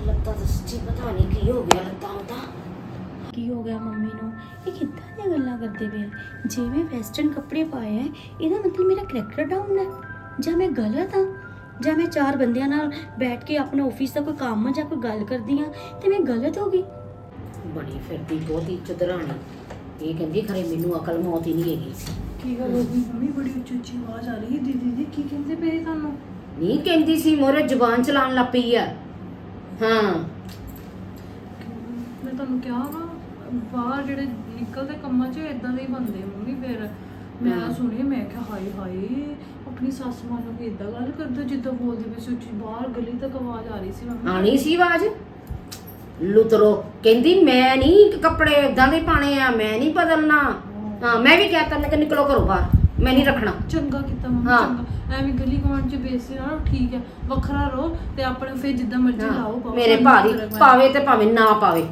ਤੇ ਲੱਤਾਂ ਤਾਂ ਸੱਚੀ ਪਤਾ ਨਹੀਂ ਕੀ ਹੋ ਗਿਆ ਲੱਤਾਂ ਨੂੰ ਤਾਂ। ਕੀ ਹੋ ਗਿਆ ਮੰਮੀ ਨੂੰ? ਇਹ ਕਿੱਦਾਂ ਦੀਆਂ ਗੱਲਾਂ ਕਰਦੇ ਪਏ ਆ? ਜੇ ਮੈਂ ਵੈਸਟਰਨ ਕੱਪੜੇ ਪਾਏ ਆ ਇਹਦਾ ਮਤਲਬ ਮੇਰਾ ਕਰੈਕਟਰ ਡਾਊਨ ਹੈ ਜਾਂ ਮੈਂ ਗਲਤ ਹਾਂ ਜਾਂ ਮੈਂ ਚਾਰ ਬੰਦਿਆਂ ਨਾਲ ਬੈਠ ਕੇ ਆਪਣਾ ਆਫਿਸ ਦਾ ਕੋਈ ਕੰਮ ਜਾਂ ਕੋਈ ਗੱਲ ਕਰਦੀ ਆ ਤੇ ਮੈਂ ਗਲਤ ਹੋ ਗਈ? ਬੜੀ ਫਿਰਦੀ ਬਹੁਤੀ ਚੁਦਰਾਣੀ ਇਹ ਕਹਿੰਦੀ ਖਰੇ ਮੈਨੂੰ ਅਕਲ ਮੌਤ ਹੀ ਨਹੀਂ ਹੈਗੀ ਕੀ ਗੱਲ ਹੋ ਗਈ ਮੰਮੀ? ਬੜੀ ਉੱਚੀ ਉੱਚੀ ਆਵਾਜ਼ ਆ ਰਹੀ ਹੈ ਦੀਦੀ ਦੀ। ਕੀ ਕਹਿੰਦੇ ਪਏ ਤੁਹਾਨੂੰ? ਨਹੀਂ ਕਹਿੰਦੀ ਸੀ ਮੋਰੇ ਜ਼ੁਬਾਨ ਚਲਾਉਣ ਲੱਗ ਪਈ ਆ। ਹਾਂ। ਮੈਂ ਤੁਹਾਨੂੰ ਕਿਹਾ ਨਾ ਬਾਹਰ ਜਿਹੜੇ ਨਿਕਲਦੇ ਕੰਮਾਂ 'ਚ ਇਦਾਂ ਦੇ ਹੀ ਬੰਦੇ ਮੰਮੀ ਫਿਰ। ਮੈਂ ਹਾਂ। ਸੁਣੀ ਮੈਂ ਕਿਹਾ ਹਾਏ ਹਾਏ ਆਪਣੀ ਸੱਸ ਮਾਂ ਨੂੰ ਵੀ ਇਦਾਂ ਗੱਲ ਕਰਦੇ ਜਿੱਦਾਂ ਬੋਲਦੇ ਪਏ ਸੀ ਉੱਚੀ ਬਾਹਰ ਗਲੀ ਤੱਕ ਆਵਾਜ਼ ਆ ਰਹੀ ਸੀ ਮੰਮੀ। ਆਣੀ ਸੀ ਆਵਾਜ਼? ਲੁਤਰੋ ਕਹਿੰਦੀ ਮੈਂ ਨਹੀਂ ਕੱਪੜੇ ਇਦਾਂ ਦੇ ਪਾਣੇ ਆ ਮੈਂ ਨਹੀਂ ਬਦਲਣਾ। ਹਾਂ। ਮੈਂ ਵੀ ਕਹਿਤਾ ਮੈਂ ਕਿ ਨਿਕਲੋ ਘਰੋਂ ਬਾਹਰ। ਮੈਂ ਨਹੀਂ ਰੱਖਣਾ। ਚੰਗਾ ਕੀਤਾ ਮੰਮੀ ਹਾਂ। ਚੰਗਾ। ਐਵੇਂ ਗਲੀ ਗਵਾਂਢ 'ਚ ਬੇਸੀ ਨਾ ਠੀਕ ਹੈ। ਵੱਖਰਾ ਰਹੋ ਤੇ ਆਪਣੇ ਫੇਰ ਜਿੱਦਾਂ ਮਰਜ਼ੀ ਹਾਂ, ਲਾਓ ਪਾਓ। ਮੇਰੇ ਪੈਂਦਾ। ਪਾਵੇ ਤੇ ਭਾਵੇਂ ਨਾ ਪਾਵੇ।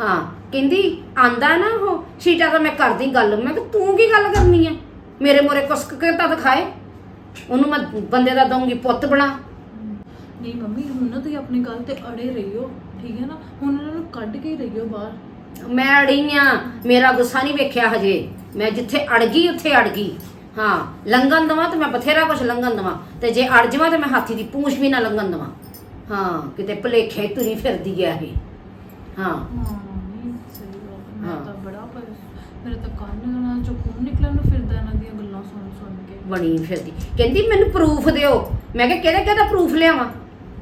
ਹਾਂ। ਕਹਿੰਦੀ ਆਂਦਾ ਨਾ ਉਹ ਸੀਟਾ ਤਾਂ ਮੈਂ ਕਰਦੀ ਗੱਲ। ਮੈਂ ਕਿ ਤੂੰ ਕੀ ਗੱਲ ਕਰਨੀ ਆ ਮੇਰੇ ਮੋਰੇ ਕੁਸਕ ਕੇ ਤਾਂ ਦਿਖਾਏ ਉਹਨੂੰ ਮੈਂ ਬੰਦੇ ਦਾ ਦਊਂਗੀ ਪੁੱਤ ਬਣਾ। ਨਹੀਂ ਮੰਮੀ ਹੁਣ ਨਾ ਤੁਸੀਂ ਆਪਣੀ ਗੱਲ ਤੇ ਅੜੇ ਰਹੀਓ ਠੀਕ ਹੈ ਨਾ? ਹੁਣ ਇਹਨਾਂ ਨੂੰ ਕੱਢ ਕੇ ਹੀ ਰਹੀਓ ਬਾਹਰ। ਮੈਂ ਅੜੀ ਆ। ਮੇਰਾ ਗੁੱਸਾ ਨਹੀਂ ਵੇਖਿਆ ਹਜੇ। ਮੈਂ ਜਿੱਥੇ ਅੜ ਗਈ ਉੱਥੇ ਅੜ ਗਈ। ਹਾਂ ਲੰਘਣ ਦਵਾਂ ਤੇ ਮੈਂ ਬਥੇਰਾ ਕੁਝ ਲੰਘਣ ਦਵਾਂ। ਤੇ ਜੇ ਅੜ ਜਾਵਾਂ ਤੇ ਮੈਂ ਹਾਥੀ ਦੀ ਪੂੰਛ ਵੀ ਨਾ ਲੰਘਣ ਦਵਾਂ। ਹਾਂ ਕਿਤੇ ਭਲੇਖੇ ਤੁਰੀ ਫਿਰਦੀ ਆ ਇਹ। ਹਾਂ। ਹਾਂ ਮੰਮੀ ਸਹੀ ਗੱਲ ਮੈਂ ਹਾਂ। ਤਾਂ ਬੜਾ ਪਰ ਮੇਰੇ ਤਾਂ ਕੰਨ ਨਾਲ ਚੋਂ ਖੂਨ ਨਿਕਲਣ ਨੂੰ ਫਿਰਦਾ ਇਹਨਾਂ ਦੀਆਂ ਗੱਲਾਂ ਸੁਣ ਸੁਣ ਕੇ। ਬਣੀ ਫਿਰਦੀ। ਕਹਿੰਦੀ ਮੈਨੂੰ ਪ੍ਰੂਫ ਦਿਓ। ਮੈਂ ਕਿਹਾ ਕਿਹਦਾ ਕਿਹਦਾ ਪ੍ਰੂਫ ਲਿਆਵਾਂ?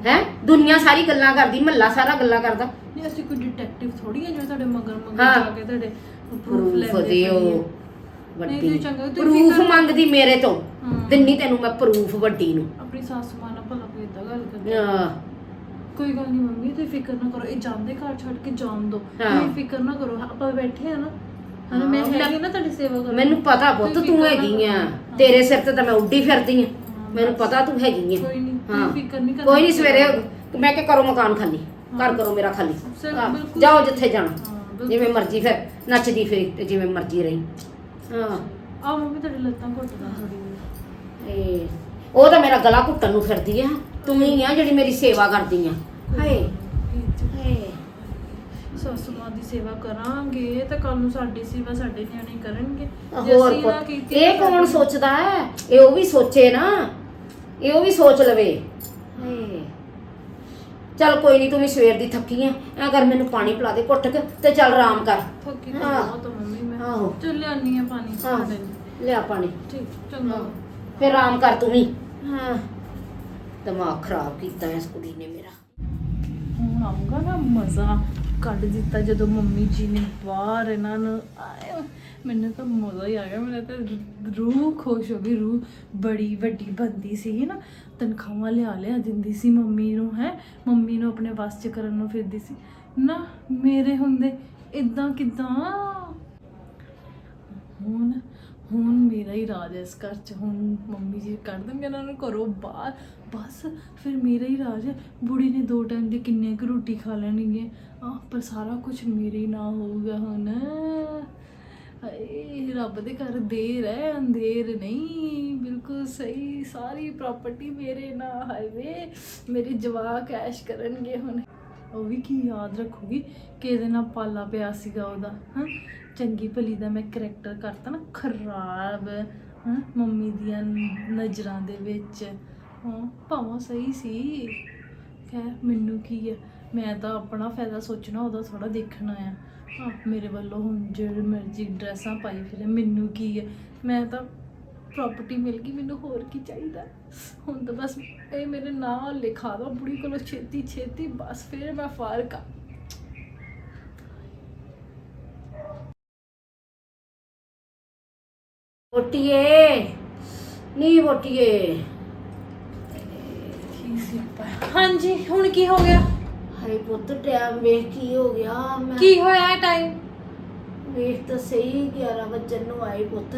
ਹੈ? ਦੁਨੀਆ ਸਾਰੀ ਗੱਲਾਂ ਕਰਦੀ ਮਹੱਲਾ ਸਾਰਾ ਗੱਲਾਂ ਕਰਦਾ। ਨਹੀਂ ਅਸੀਂ ਕੋਈ ਡਿਟੈਕਟਿਵ ਥੋੜੀ ਆ ਜੋ ਤੁਹਾਡੇ ਮਗਰ ਮਗਰ ਹਾਂ। ਜਾ ਕੇ ਤੁਹਾਡੇ ਪ੍ਰੂਫ ਪ੍ਰੂਫ ਲੈਂਦੇ ਦਿਓ। ਪਈਏ। ਵੱਡੀ ਤੁਸੀਂ ਚੰਗਾ- ਤੁਸੀਂ ਪ੍ਰੂਫ ਫਿਕਰ- ਮੰਗਦੀ ਮੇਰੇ ਤੋਂ। ਹਾਂ। ਦਿੰਨੀ ਤੈਨੂੰ ਮੈਂ ਪ੍ਰੂਫ ਵੱਡੀ ਨੂੰ। ਆਪਣੀ ਸੱਸ ਮਾਂ ਨਾਲ ਭਲਾ ਕੋਈ ਏਦਾਂ ਗੱਲ ਕਰਦੇ। ਆਹ, ਕੋਈ ਗੱਲ ਨਹੀਂ ਮੰਮੀ ਤੁਸੀਂ ਫਿਕਰ ਨਾ ਕਰੋ। ਇਹ ਜਾਂਦੇ ਘਰ ਛੱਡ ਕੇ ਜਾਣ ਦੋ। ਹਾਂ। ਤੁਸੀਂ ਫਿਕਰ ਨਾ ਕਰੋ। ਆਪਾਂ ਬੈਠੇ ਆ ਨਾ। ਹਾਂ ਮੈਂ ਹਾਂ, ਹੈਗੀ ਨਾ ਤੁਹਾਡੀ ਸੇਵਾ ਕਰਨ। ਮੈਨੂੰ ਪਤਾ ਪੁੱਤ ਤੁਸੀਂ ਤੂੰ ਫਿਕਰ ਨਾ ਹੈਗੀ ਆ। ਕਰੋ। ਤੇਰੇ ਸਿਰ ਤੇ ਤਾਂ ਮੈਂ ਉੱਡੀ ਫਿਰਦੀ ਆ। ਹਾਂ, ਮੈਨੂੰ ਬਸ। ਪਤਾ ਤੂੰ ਹੈਗੀ ਆ। ਕੋਈ ਨਹੀਂ ਹਾਂ। ਤੁਸੀਂ ਫਿਕਰ ਨਹੀਂ ਕਰਨਾ। ਕੋਈ ਨਹੀਂ ਸਵੇਰੇ ਮੈਂ ਕਿ ਕਰੋ ਮਕਾਨ ਖਾਲੀ। ਘਰ ਕਰੋ ਮੇਰਾ ਖਾਲੀ। ਸਰ, ਹਾਂ, ਬਿਲਕੁਲ। ਜਾਓ ਜਿੱਥੇ ਜਾਣਾ। ਹਾਂ, ਬਿਲਕੁਲ। ਜਿਵੇਂ ਮਰਜ਼ੀ ਫਿਰ। ਨੱਚਦੀ ਫਿਰੀ ਜਿਵੇਂ ਮਰਜ਼ੀ ਰਹੀ। ਹਾਂ। ਆ ਮੰਮੀ ਤੁਹਾਡੀ ਲੱਤਾਂ ਘੁੱਟਦਾ ਥੋੜੀ ਇਹ ਉਹ ਤਾਂ ਮੇਰਾ ਗਲਾ ਘੁੱਟਣ ਨੂੰ ਫਿਰਦੀ ਆ। ਤੂੰ ਹੀ ਆ ਜਿਹੜੀ ਮੇਰੀ ਸੇਵਾ ਕਰਦੀ ਆ। ਹਾਏ। ਹਾਏ। ਸੱਸ ਮਾਂ ਦੀ ਸੇਵਾ ਕਰਾਂਗੇ ਤਾਂ ਕੱਲ ਨੂੰ ਸਾਡੀ ਸੇਵਾ ਸਾਡੇ ਨਿਆਣੇ ਕਰਨਗੇ। ਹੋਰ ਅਸੀਂ ਨਾ ਪੁੱਤ ਕੀਤੀ ਇਹ ਤਾਂ ਕੌਣ ਸੋਚਦਾ ਹੈ? ਇਹ ਉਹ ਵੀ ਸੋਚੇ ਨਾ। ਇਹ ਉਹ ਵੀ ਸੋਚ ਲਵੇ। ਹਾਏ। ਚੱਲ ਕੋਈ ਨਹੀਂ ਤੂੰ ਵੀ ਸਵੇਰ ਦੀ ਥੱਕੀ ਆ। ਐ ਕਰ ਮੈਨੂੰ ਪਾਣੀ ਪਿਲਾ ਦੇ ਘੁੱਟ ਕੇ ਤੇ ਚੱਲ ਆਰਾਮ ਕਰ। ਥੱਕੀ ਤਾਂ ਹਾਂ। ਬਹੁਤ ਆ ਮੰਮੀ ਮੈਂ ਆਹੋ। ਚੱਲ ਲਿਆਨੀ ਆ ਪਾਣੀ ਹਾਂ ਤੁਹਾਡੇ ਲਈ। ਲਿਆ ਪਾਣੀ। ਠੀਕ ਚੰਗਾ। ਹਾਂ। ਫਿਰ ਆਰਾਮ ਕਰ ਤੂੰ ਵੀ। ਹਾਂ। ਦਿਮਾਗ ਖਰਾਬ ਕੀਤਾ ਇਸ ਕੁੜੀ ਨੇ ਮੇਰਾ। ਹੁਣ ਆਊਗਾ ਨਾ ਮਜ਼ਾ। ਕੱਢ ਦਿੱਤਾ ਜਦੋਂ ਮੰਮੀ ਜੀ ਨੇ ਬਾਹਰ ਇਹਨਾਂ ਨੂੰ। ਆਏ ਮੈਨੂੰ ਤਾਂ ਮਜ਼ਾ ਹੀ ਆ ਗਿਆ। ਮੇਰਾ ਤਾਂ ਰੂਹ ਖੁਸ਼ ਹੋ ਗਈ। ਰੂਹ ਬੜੀ ਵੱਡੀ ਬੰਦੀ ਸੀ ਨਾ। ਤਨਖਾਹਾਂ ਲਿਆ ਲਿਆ ਦਿੰਦੀ ਸੀ ਮੰਮੀ ਨੂੰ ਹੈ। ਮੰਮੀ ਨੂੰ ਆਪਣੇ ਵੱਸ ਚ ਕਰਨ ਨੂੰ ਫਿਰਦੀ ਸੀ। ਨਾ ਮੇਰੇ ਹੁੰਦੇ ਇਦਾਂ ਕਿਦਾਂ ਹੁਣ ਹੁਣ ਮੇਰਾ ਹੀ ਰਾਜ ਹੈ ਇਸ ਘਰ ਚ। ਹੁਣ ਮੰਮੀ ਜੀ ਕੱਢ ਦੇਣਗੇ ਇਹਨਾਂ ਨੂੰ ਘਰੋਂ ਬਾਹਰ। ਬਸ, ਫਿਰ ਮੇਰਾ ਹੀ ਰਾਜ ਹੈ। ਬੁੜੀ ਨੇ ਦੋ ਟਾਈਮ ਦੀ ਕਿੰਨੇ ਕੁ ਰੋਟੀ ਖਾ ਲੈਣਗੇ ਆ ਪਰ ਸਾਰਾ ਕੁਝ ਮੇਰੇ ਹੀ ਨਾ ਹੋਊਗਾ ਹੁਣ। ਹਾਏ, ਰੱਬ ਦੇ ਘਰ ਦੇਰ ਹੈ, ਅੰਧੇਰ ਨਹੀਂ। ਬਿਲਕੁਲ ਸਹੀ, ਸਾਰੀ ਪ੍ਰਾਪਰਟੀ ਮੇਰੇ ਨਾਲ ਹਾਈਵੇ ਮੇਰੇ ਜਵਾਕ ਐਸ਼ ਕਰਨਗੇ ਹੁਣ। ਉਹ ਵੀ ਕੀ ਯਾਦ ਰੱਖੂਗੀ ਕਿ ਇਹਦੇ ਨਾਲ ਪਾਲਾ ਪਿਆ ਸੀਗਾ ਉਹਦਾ, ਹਾਂ? ਚੰਗੀ ਭਲੀ ਦਾ ਮੈਂ ਕਰੈਕਟਰ ਕਰਤਾ ਨਾ ਖਰਾਬ, ਹਾਂ, ਮੰਮੀ ਦੀਆਂ ਨਜ਼ਰਾਂ ਦੇ ਵਿੱਚ। ਹਾਂ, ਭਾਵੇਂ ਸਹੀ ਸੀ। ਖੈਰ, ਮੈਨੂੰ ਕੀ ਹੈ ਮੈਂ ਤਾਂ ਆਪਣਾ ਫਾਇਦਾ ਸੋਚਣਾ, ਉਹਦਾ ਥੋੜਾ ਦੇਖਣਾ ਆ। ਹਾਂ, ਮੇਰੇ ਵੱਲੋਂ ਹੁਣ ਜਿਹੜੀ ਮਰਜ਼ੀ ਡਰੈਸਾਂ ਪਾਈ ਫਿਰੇ, ਮੈਨੂੰ ਕੀ ਹੈ ਮੈਂ ਤਾਂ ਪ੍ਰਾਪਰਟੀ ਮਿਲ ਗਈ, ਮੈਨੂੰ ਹੋਰ ਕੀ ਚਾਹੀਦਾ? ਹੁਣ ਤਾਂ ਬਸ ਇਹ ਮੇਰੇ ਨਾਂ ਲਿਖਾ ਦੋ, ਬੁੜੀ ਕੋਲੋਂ ਛੇਤੀ ਛੇਤੀ ਬਸ ਫਿਰ ਮੈਂ ਫਾਰਕ ਕੀ ਸਿਆਪਾ ਹੈ। ਹਾਂਜੀ ਹੁਣ ਕੀ ਹੋ ਗਿਆ? ਹਾਏ ਪੁੱਤ ਟਾਈਮ ਵੇਖ ਕੀ ਹੋ ਗਿਆ। ਮੈਂ ਕੀ ਹੋਇਆ ਟਾਈਮ? ਵੇਖ ਤਾਂ ਸਹੀ 11 ਵਜੇ ਨੂੰ ਆਈ ਪੁੱਤ।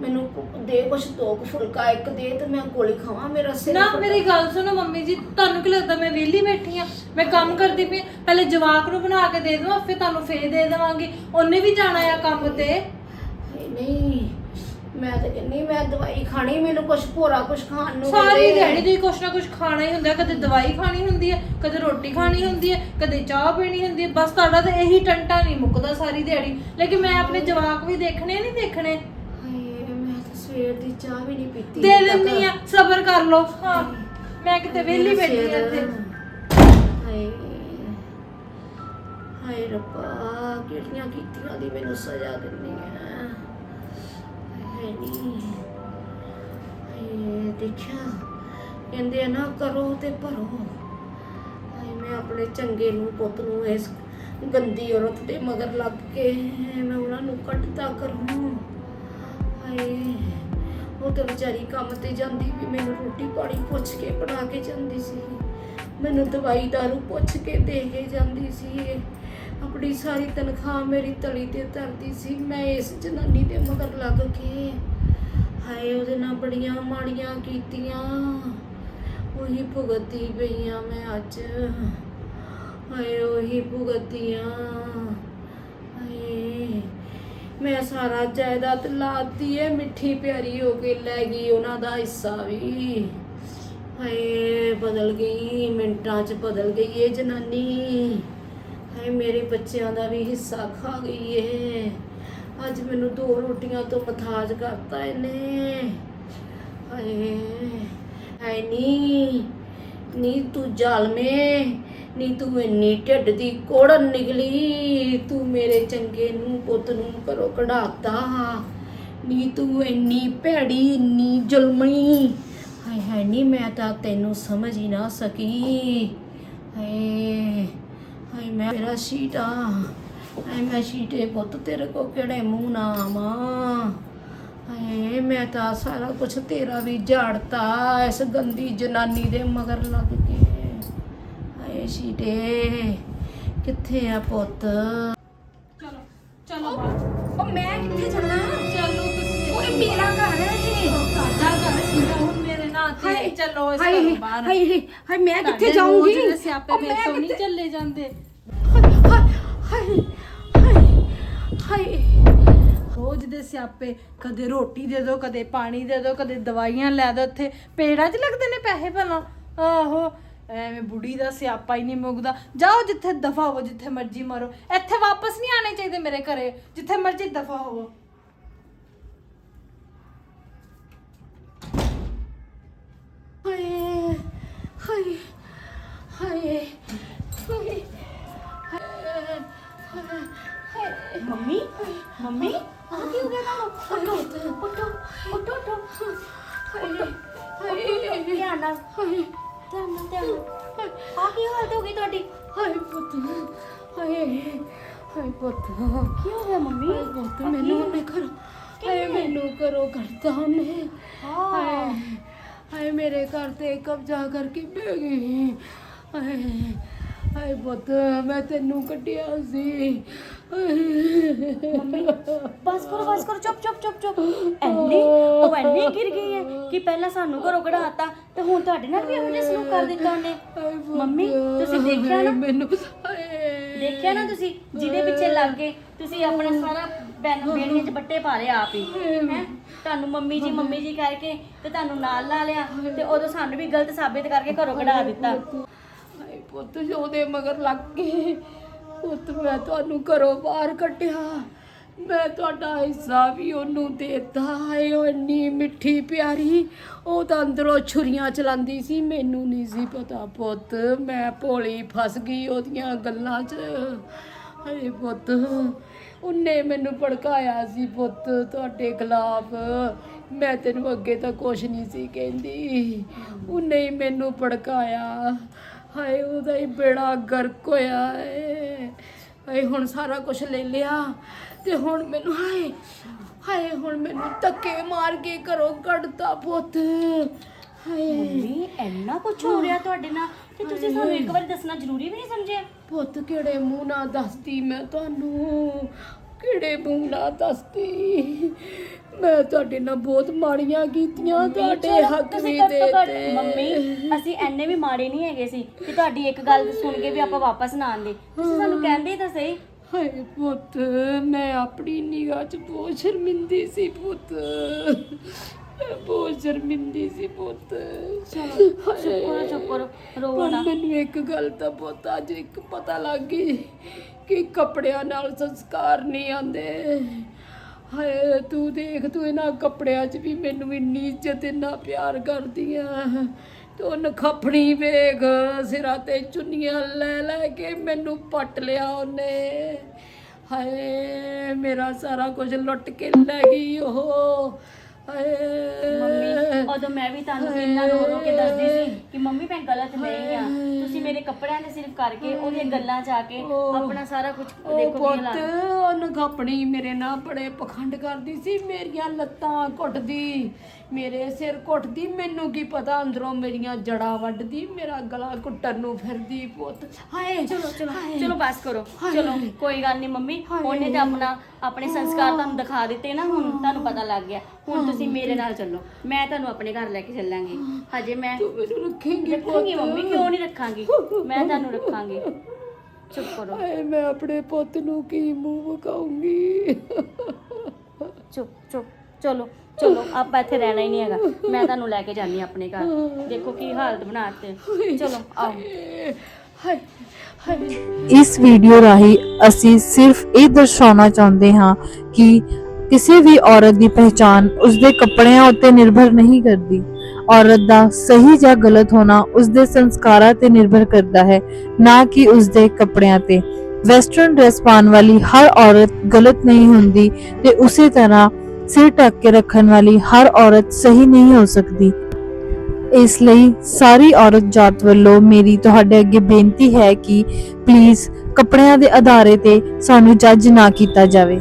ਮੈਨੂੰ ਕੁ- ਦੇ ਕੁਛ ਦੋ ਕੁ ਫੁਲਕਾ ਇੱਕ ਦੇ ਤੇ ਮੈਂ ਗੋਲੀ ਖਾਵਾਂ ਮੇਰਾ ਸਿਰ ਨਾ ਫਟਾ- ਮੇਰੀ ਗੱਲ ਸੁਣੋ ਮੰਮੀ ਜੀ ਤੁਹਾਨੂੰ ਕੀ ਲੱਗਦਾ ਮੈਂ ਵਿਹਲੀ ਬੈਠੀ ਆ? ਮੈਂ ਕੰਮ ਕਰਦੀ ਪਈ ਆਂ। ਪਹਿਲੇ ਜਵਾਕ ਨੂੰ ਬਣਾ ਕੇ ਦੇ ਦਵਾਂ ਫਿਰ ਤੁਹਾਨੂੰ ਫੇਰ ਦੇ ਦੇਵਾਂਗੀ। ਉਹਨੇ ਵੀ ਜਾਣਾ ਆ ਕੰਮ ਤੇ। ਹਾਏ ਨਹੀਂ। ਮੈਂ ਤਾਂ ਕਹਿੰਨੀ ਮੈਂ ਦਵਾਈ ਖਾਣੀ ਮੈਨੂੰ ਕੁਛ ਭੋਰਾ ਕੁਛ ਖਾਣ ਨੂੰ ਸਾਰੀ। ਦਿਹਾੜੀ ਦੀ ਕੁਛ ਨਾ ਕੁਛ ਖਾਣਾ ਹੀ ਹੁੰਦਾ ਹੈ। ਕਦੇ ਦਵਾਈ ਖਾਣੀ ਹੁੰਦੀ ਹੈ ਕਦੇ ਰੋਟੀ ਖਾਣੀ ਹੁੰਦੀ ਹੈ ਕਦੇ ਚਾਹ ਪੀਣੀ ਹੁੰਦੀ ਹੈ ਬਸ ਤੁਹਾਡਾ ਤਾਂ ਇਹੀ ਟੰਟਾ ਨਹੀਂ ਮੁੱਕਦਾ ਸਾਰੀ ਦਿਹਾੜੀ ਲੇਕਿਨ ਮੈਂ ਆਪਣੇ ਜਵਾਕ ਵੀ ਦੇਖਣੇ ਨਹੀਂ ਦੇਖਣੇ ਹਾਏ ਮੈਂ ਤਾਂ ਸਵੇਰ ਦੀ ਚਾਹ ਵੀ ਨਹੀਂ ਪੀਤੀ ਦੇ ਤੱਕ। ਦਿੰਨੀ ਆ ਸਬਰ ਕਰ ਲਓ ਹਾਂ ਮੈਂ ਕਿਤੇ ਵਿਹਲੀ ਮੇਰਾ ਬੈਠੀ ਆ ਸਿਰ। ਇੱਥੇ ਹਾਏ ਹਾਏ ਰੱਬਾ ਕਿਹੜੀਆਂ ਕੀਤੀਆਂ ਦੀ ਮੈਨੂੰ ਸਜ਼ਾ ਆ ਹਾਏ ਨਹੀਂ ਦੇਖਿਆ, ਕਹਿੰਦੇ ਆ ਨਾ, ਕਰੋ ਤੇ ਭਰੋ। ਹਾਏ, ਮੈਂ ਆਪਣੇ ਚੰਗੇ ਨੂੰ ਪੁੱਤ ਨੂੰ ਇਸ ਗੰਦੀ ਔਰਤ ਦੇ ਮਗਰ ਲੱਗ ਕੇ, ਮੈਂ ਉਹਨਾਂ ਨੂੰ ਕੱਟਦਾ ਕਰੂੰ ਹਾਏ, ਉਹ ਤਾਂ ਵਿਚਾਰੀ ਕੰਮ ਤੇ ਜਾਂਦੀ ਵੀ ਮੈਨੂੰ ਰੋਟੀ ਪਾਣੀ ਪੁੱਛ ਕੇ ਬਣਾ ਕੇ ਜਾਂਦੀ ਸੀ। ਮੈਨੂੰ ਦਵਾਈ ਦਾਰੂ ਪੁੱਛ ਕੇ ਦੇ ਕੇ ਜਾਂਦੀ ਸੀ। ਆਪਣੀ ਸਾਰੀ ਤਨਖਾਹ ਮੇਰੀ ਤਲੀ ਤੇ ਧਰਦੀ ਸੀ। ਮੈਂ ਇਸ ਜਨਾਨੀ ਦੇ ਮਗਰ ਲੱਗ ਕੇ ਹਾਏ, ਉਹਦੇ ਨਾਲ ਬੜੀਆਂ ਮਾੜੀਆਂ ਕੀਤੀਆਂ। ਉਹੀ ਭੁਗਤੀ ਪਈਆਂ ਮੈਂ ਅੱਜ। ਹਾਏ, ਉਹੀ ਭੁਗਤੀਆਂ। ਹਾਏ, ਮੈਂ ਸਾਰਾ ਜਾਇਦਾਦ ਲਾਤੀ ਏ, ਮਿੱਠੀ ਪਿਆਰੀ ਹੋ ਕੇ ਲੈ ਗਈ ਉਹਨਾਂ ਦਾ ਹਿੱਸਾ ਵੀ। ਹਾਏ, ਬਦਲ ਗਈ, ਮਿੰਟਾਂ 'ਚ ਬਦਲ ਗਈ ਏ ਜਨਾਨੀ। ਹਾਏ ਮੇਰੇ ਬੱਚਿਆਂ ਦਾ ਵੀ ਹਿੱਸਾ ਖਾ ਗਈ ਏ। ਅੱਜ ਮੈਨੂੰ ਦੋ ਰੋਟੀਆਂ ਤੋਂ ਮਥਾਜ ਕਰਤਾ ਇਹਨੇ। ਹਾਏ ਹਾਏ, ਨੀ ਨੀ ਤੂੰ ਜ਼ਾਲਮੇ, ਨੀ ਤੂੰ ਇੰਨੀ ਢਿੱਡ ਦੀ ਕੋੜਨ ਨਿਕਲੀ। ਤੂੰ ਮੇਰੇ ਚੰਗੇ ਨੂੰ ਪੁੱਤ ਨੂੰ ਘਰੋਂ ਕਢਾਤਾ। ਨੀ ਤੂੰ ਇੰਨੀ ਭੈੜੀ, ਇੰਨੀ ਜ਼ੁਲਮੀ ਹਾਏ ਹਾਏ, ਨੀ, ਮੈਂ ਤਾਂ ਤੈਨੂੰ ਸਮਝ ਹੀ ਨਾ ਸਕੀ। ਹਾਏ ਹਾਏ ਮੇਰਾ ਸ਼ੀਟਾ ਹਾਏ ਮੈਂ ਸ਼ੀਟੇ ਪੁੱਤ ਤੇਰੇ ਕੋ ਕਿਹੜੇ ਮੂੰਹ ਨਾ ਆਵਾਂ। ਹਾਏ ਮੈਂ ਤਾਂ ਸਾਰਾ ਕੁਝ ਤੇਰਾ ਵੀ ਝਾੜਤਾ ਇਸ ਗੰਦੀ ਜਨਾਨੀ ਦੇ ਮਗਰ ਲੱਗ ਕੇ। ਹਾਏ ਸ਼ੀਟੇ, ਕਿੱਥੇ ਆ ਪੁੱਤ? ਹਾਏ ਚਲੋ ਇਸ ਹਾਏ ਘਰੋਂ ਬਾਹਰ। ਹਾਏ ਹਾਏ, ਹਾਏ ਮੈਂ ਕਿੱਥੇ ਤੁਹਾਡੇ ਜਾਊਂਗੀ? ਰੋਜ਼ ਦੇ ਸਿਆਪੇ ਉਹ ਮੇਰੇ ਮੈਂ ਤੋਂ ਨਹੀਂ ਕਿੱਥੇ- ਚੱਲੇ ਜਾਂਦੇ। ਹਾਏ ਹਾਏ ਹਾਏ ਰੋਜ਼ ਦੇ ਸਿਆਪੇ ਕਦੇ ਰੋਟੀ ਦੇ ਦਿਓ ਕਦੇ ਪਾਣੀ ਦੇ ਦਿਓ ਕਦੇ ਦਵਾਈਆਂ ਲੈ ਦਿਓ ਇੱਥੇ। ਪੇੜਾਂ 'ਚ ਲੱਗਦੇ ਨੇ ਪੈਸੇ ਭਲਾ। ਆਹੋ ਐਵੇਂ ਬੁੜੀ ਦਾ ਸਿਆਪਾ ਹੀ ਨਹੀਂ ਮੁੱਕਦਾ। ਜਾਓ ਜਿੱਥੇ ਦਫਾ ਹੋਵੋ ਜਿੱਥੇ ਮਰਜ਼ੀ ਮਰੋ। ਇੱਥੇ ਵਾਪਸ ਨਹੀਂ ਆਣੇ ਚਾਹੀਦੇ ਮੇਰੇ ਘਰੇ ਜਿੱਥੇ ਮਰਜ਼ੀ ਦਫਾ ਹੋਵੋ। ਹਾਏ ਹਾਏ ਹਾਏ ਹਾਏ ਮੰਮੀ ਮੰਮੀ? ਆ ਕੀ ਹੋ ਗਿਆ ਤੁਹਾਨੂੰ ਉੱਠੋ ਉੱਠੋ ਉੱਠੋ ਉੱਠੋ। ਹਾਏ ਧਿਆਨ ਨਾਲ। ਹਾਏ। ਧਿਆਨ ਨਾਲ ਧਿਆਨ ਨਾਲ। ਆ ਕੀ ਹਾਲਤ ਹੋ ਗਈ ਤੁਹਾਡੀ? ਹਾਏ ਪੁੱਤ ਹਾਏ ਹਾਏ ਪੁੱਤ। ਕੀ ਹੋ ਗਿਆ ਮੰਮੀ? ਹਾਏ ਪੁੱਤ ਮੈਨੂੰ ਉਹਨੇ ਘਰੋਂ ਹਾਏ ਮੈਨੂੰ ਘਰੋਂ ਕੱਢਤਾ ਉਹਨੇ। ਹਾਏ। ਹਾਏ ਮੇਰੇ ਘਰ ਤੇ ਕਬਜ਼ਾ ਕਰਕੇ ਬਹਿ ਗਈ। ਹਾਏ ਹਾਏ ਪੁੱਤ ਮੈਂ ਤੈਨੂੰ ਕੱਢਿਆ ਸੀ। ਮੰਮੀ ਬਸ ਕਰੋ ਬਸ ਕਰੋ ਚੁੱਪ ਚੁੱਪ ਚੁੱਪ ਚੁੱਪ। ਐਨੀ ਉਹ ਐਨੀ ਗਿਰ ਗਈ ਹੈ ਕਿ ਪਹਿਲਾਂ ਸਾਨੂੰ ਘਰੋਂ ਕਢਾਤਾ ਤੇ ਹੁਣ ਤੁਹਾਡੇ ਨਾਲ ਵੀ ਇਹੋ ਜਿਹਾ ਸਲੂਕ ਕਰ ਦਿੱਤਾ ਉਹਨੇ। ਮੰਮੀ, ਤੁਸੀਂ ਦੇਖਿਆ ਨਾ? ਮੈਨੂੰ ਦੇਖਿਆ ਨਾ ਤੁਸੀਂ? ਜਿਹਦੇ ਪਿੱਛੇ ਲੱਗ ਗਏ। ਤੁਸੀਂ ਆਪਣਾ ਸਾਰਾ ਬੈਨ ਬੇੜੀਆਂ 'ਚ ਬੱਟੇ ਪਾ ਲਏ ਆਪ ਹੀ। ਹੈ? ਤੁਹਾਨੂੰ ਮੰਮੀ ਜੀ ਮੰਮੀ ਜੀ ਕਰਕੇ ਤੇ ਤੁਹਾਨੂੰ ਨਾਲ ਲਾ ਲਿਆ ਤੇ ਉਦੋਂ ਸਾਨੂੰ ਵੀ ਗਲਤ ਸਾਬਿਤ ਕਰਕੇ ਘਰੋਂ ਕਢਾ ਦਿੱਤਾ। ਹਾਏ ਪੁੱਤ ਉਹਦੇ ਮਗਰ ਲੱਗ ਕੇ। ਪੁੱਤ ਮੈਂ ਤੁਹਾਨੂੰ ਘਰੋਂ ਬਾਹਰ ਕੱਢਿਆ। ਮੈਂ ਤੁਹਾਡਾ ਹਿੱਸਾ ਵੀ ਉਹਨੂੰ ਦੇਤਾ। ਹੈ ਉਹ ਇੰਨੀ ਮਿੱਠੀ ਪਿਆਰੀ। ਉਹ ਤਾਂ ਅੰਦਰੋਂ ਛੁਰੀਆਂ ਚਲਾਉਂਦੀ ਸੀ। ਮੈਨੂੰ ਨਹੀਂ ਸੀ ਪਤਾ ਪੁੱਤ। ਮੈਂ ਭੋਲੀ ਫਸ ਗਈ ਉਹਦੀਆਂ ਗੱਲਾਂ 'ਚ। ਹਾਏ ਪੁੱਤ। ਉਹਨੇ ਮੈਨੂੰ ਭੜਕਾਇਆ ਸੀ ਪੁੱਤ ਤੁਹਾਡੇ ਖਿਲਾਫ। ਮੈਂ ਤੈਨੂੰ ਅੱਗੇ ਤਾਂ ਕੁਝ ਨਹੀਂ ਸੀ ਕਹਿੰਦੀ। ਉਹਨੇ ਹੀ ਮੈਨੂੰ ਭੜਕਾਇਆ। ਹਾਏ ਉਹਦਾ ਹੀ ਬੇੜਾ ਗਰਕ ਹੋਇਆ ਏ। ਹਾਏ ਹੁਣ ਸਾਰਾ ਕੁਝ ਲੈ ਲਿਆ। ਤੇ ਹੁਣ ਮੈਨੂੰ ਹਾਏ ਹਾਏ ਹੁਣ ਮੈਨੂੰ ਧੱਕੇ ਮਾਰ ਕੇ ਘਰੋਂ ਕੱਢਤਾ ਪੁੱਤ। ਹਾਏ। ਮੰਮੀ ਇੰਨਾ ਕੁਝ ਹੋ ਰਿਹਾ ਤੁਹਾਡੇ ਨਾਲ। ਤੇ ਤੁਸੀਂ ਸਾਨੂੰ ਇੱਕ ਵਾਰੀ ਦੱਸਣਾ ਜ਼ਰੂਰੀ ਵੀ ਨਹੀਂ ਸਮਝਿਆ? ਪੁੱਤ ਕਿਹੜੇ ਮੂੰਹ ਨਾਲ ਦੱਸਦੀ? ਮੈਂ ਤੁਹਾਨੂੰ ਕਿਹੜੇ ਮੂੰਹ ਨਾਲ ਦੱਸਦੀ? ਮੈਂ ਤੁਹਾਡੇ ਨਾਲ ਬਹੁਤ ਮਾੜੀਆਂ ਕੀਤੀਆਂ ਤੁਹਾਡੇ ਹੱਕ ਵੀ ਦੇ ਮੰਮੀ ਅਸੀਂ ਐਨੇ ਵੀ ਮਾੜੇ ਨਹੀਂ ਹੈਗੇ ਸੀ ਕਿ ਤੁਹਾਡੀ ਇੱਕ ਗੱਲ ਸੁਣ ਕੇ ਵੀ ਆਪਾਂ ਵਾਪਸ ਨਾ ਆਂਦੇ ਤੁਸੀਂ ਸਾਨੂੰ ਕਹਿੰਦੇ ਤਾਂ ਸਹੀ। ਹਾਏ ਪੁੱਤ ਮੈਂ ਆਪਣੀ ਨਿਗਾਹ 'ਚ ਬਹੁਤ ਸ਼ਰਮਿੰਦੀ ਸੀ ਪੁੱਤ। ਮੈਂ ਬਹੁਤ ਸ਼ਰਮਿੰਦੀ ਸੀ ਪੁੱਤ। ਚਲੋ ਚੁੱਪ ਕਰੋ ਚੁੱਪ ਕਰੋ ਰੋਵੋ ਪਰ ਨਾ। ਮੈਨੂੰ ਇੱਕ ਗੱਲ ਤਾਂ ਪੁੱਤ ਅੱਜ ਇੱਕ ਪਤਾ ਲੱਗ ਗਈ ਕਿ ਕੱਪੜਿਆਂ ਨਾਲ ਸੰਸਕਾਰ ਨਹੀਂ ਆਉਂਦੇ। ਹਾਏ ਤੂੰ ਦੇਖ ਤੂੰ ਇਹਨਾਂ ਕੱਪੜਿਆਂ 'ਚ ਵੀ ਮੈਨੂੰ ਇੰਨੀ ਇੱਜ਼ਤ ਇੰਨਾ ਪਿਆਰ ਕਰਦੀ ਆ ਤੂੰ ਨਖਪਣੀ ਵੇਖ ਸਿਰਾਂ ਤੇ ਚੁੰਨੀਆਂ ਲੈ ਲੈ ਕੇ ਮੈਨੂੰ ਪੱਟ ਲਿਆ ਉਹਨੇ। ਹਾਏ ਮੇਰਾ ਸਾਰਾ ਕੁਝ ਲੁੱਟ ਕੇ ਲੈ ਗਈ ਉਹ। ਹਾਏ ਮੰਮੀ ਉਦੋਂ ਮੈਂ ਵੀ ਤੁਹਾਨੂੰ ਕਿੰਨਾ ਰੋ ਰੋ ਕੇ ਦੱਸਦੀ ਸੀ। ਕਿ ਮੰਮੀ ਮੈਂ ਗਲਤ ਨਹੀਂ ਆ ਤੁਸੀਂ ਮੇਰੇ ਕੱਪੜਿਆਂ ਦੇ ਸਿਰਫ ਕਰਕੇ ਉਹਦੀਆਂ ਗੱਲਾਂ 'ਚ ਆ ਕੇ ਆਪਣਾ ਸਾਰਾ ਕੁਝ ਉਹ ਦੇਖੋ ਕੀ ਪੁੱਤ ਹਾਲਾਤ। ਉਹਨੂੰ ਮੇਰੇ ਨਾਲ ਬੜੇ ਪਖੰਡ ਕਰਦੀ ਸੀ ਮੇਰੀਆਂ ਲੱਤਾਂ ਘੁੱਟਦੀ ਮੇਰੇ ਸਿਰ ਘੁੱਟਦੀ ਮੈਨੂੰ ਕੀ ਪਤਾ ਅੰਦਰੋਂ ਮੇਰੀਆਂ ਜੜਾਂ ਵੱਢਦੀ ਮੇਰਾ ਗਲਾ ਘੁੱਟਣ ਨੂੰ ਫਿਰਦੀ ਪੁੱਤ। ਹਾਏ ਚਲੋ ਚਲੋ ਹਾਏ। ਚਲੋ ਬਸ ਕਰੋ। ਹਾਏ। ਚਲੋ ਕੋਈ ਗੱਲ ਨਹੀਂ ਮੰਮੀ ਹਾਏ। ਉਹਨੇ ਤਾਂ ਆਪਣਾ ਆਪਣੇ ਸੰਸਕਾਰ ਤੁਹਾਨੂੰ ਦਿਖਾ ਦਿੱਤੇ ਨਾ ਹੁਣ ਤੁਹਾਨੂੰ ਪਤਾ ਲੱਗ ਗਿਆ। ਹੁਣ ਤੁਸੀਂ ਮੇਰੇ ਨਾਲ ਚੱਲੋ। ਮੈਂ ਤੁਹਾਨੂੰ ਆਪਣੇ ਘਰ ਲੈ ਕੇ ਚੱਲਾਂਗੀ। ਹਜੇ ਮੈਂ ਤੂੰ ਮੈਨੂੰ ਰੱਖੇਂਗੀ ਰੱਖਾਂਗੀ ਪੁੱਤ। ਮੰਮੀ ਕਿਉਂ ਨਹੀਂ ਰੱਖਾਂਗੀ? ਮੈਂ ਤੁਹਾਨੂੰ ਰੱਖਾਂਗੀ। ਚੁੱਪ ਕਰੋ। ਹਾਏ ਮੈਂ ਆਪਣੇ ਪੁੱਤ ਨੂੰ ਕੀ ਮੂੰਹ ਵਿਖਾਉਂਗੀ ਚੁੱਪ ਚੁੱਪ। ਚਲੋ ਚਲੋ ਆਪਾਂ ਇੱਥੇ ਰਹਿਣਾ ਹੀ ਨਹੀਂ ਹੈਗਾ। ਮੈਂ ਤੁਹਾਨੂੰ ਲੈ ਕੇ ਜਾਨੀ ਆਪਣੇ ਘਰ। ਦੇਖੋ ਕੀ ਹਾਲਤ ਬਣਾਤੇ ਚਲੋ ਆਓ। ਹਾਏ ਹਾਏ ਹਾਏ। ਇਸ ਵੀਡੀਓ ਰਾਹੀਂ ਅਸੀਂ ਸਿਰਫ ਇਹ ਦਰਸਾਉਣਾ ਚਾਹੁੰਦੇ ਹਾਂ ਕਿ ਕਿਸੇ ਵੀ ਔਰਤ ਦੀ ਪਹਿਚਾਨ ਉਸਦੇ ਕੱਪੜਿਆਂ ਉੱਤੇ ਨਿਰਭਰ ਨਹੀਂ ਕਰਦੀ। ਔਰਤ ਦਾ ਸਹੀ ਜਾਂ ਗਲਤ ਹੋਣਾ ਉਸਦੇ ਸੰਸਕਾਰਾਂ ਤੇ ਨਿਰਭਰ ਕਰਦਾ ਹੈ, ਨਾ ਕਿ ਉਸਦੇ ਕੱਪੜਿਆਂ ਤੇ। ਵੈਸਟਰਨ ਡਰੈਸ ਪਾਉਣ ਵਾਲੀ ਹਰ ਔਰਤ ਗਲਤ ਨਹੀਂ ਹੁੰਦੀ ਤੇ ਉਸੇ ਤਰ੍ਹਾਂ ਸਿਰ ਢੱਕ ਕੇ ਰੱਖਣ ਵਾਲੀ ਹਰ ਔਰਤ ਸਹੀ ਨਹੀਂ ਹੋ ਸਕਦੀ। ਇਸ ਲਈ ਸਾਰੀ ਔਰਤ ਜਾਤ ਵੱਲੋਂ ਮੇਰੀ ਤੁਹਾਡੇ ਅੱਗੇ ਬੇਨਤੀ ਹੈ ਕਿ ਪਲੀਜ਼ ਕੱਪੜਿਆਂ ਦੇ ਆਧਾਰੇ ਤੇ ਸਾਨੂੰ ਜੱਜ ਨਾ ਕੀਤਾ ਜਾਵੇ।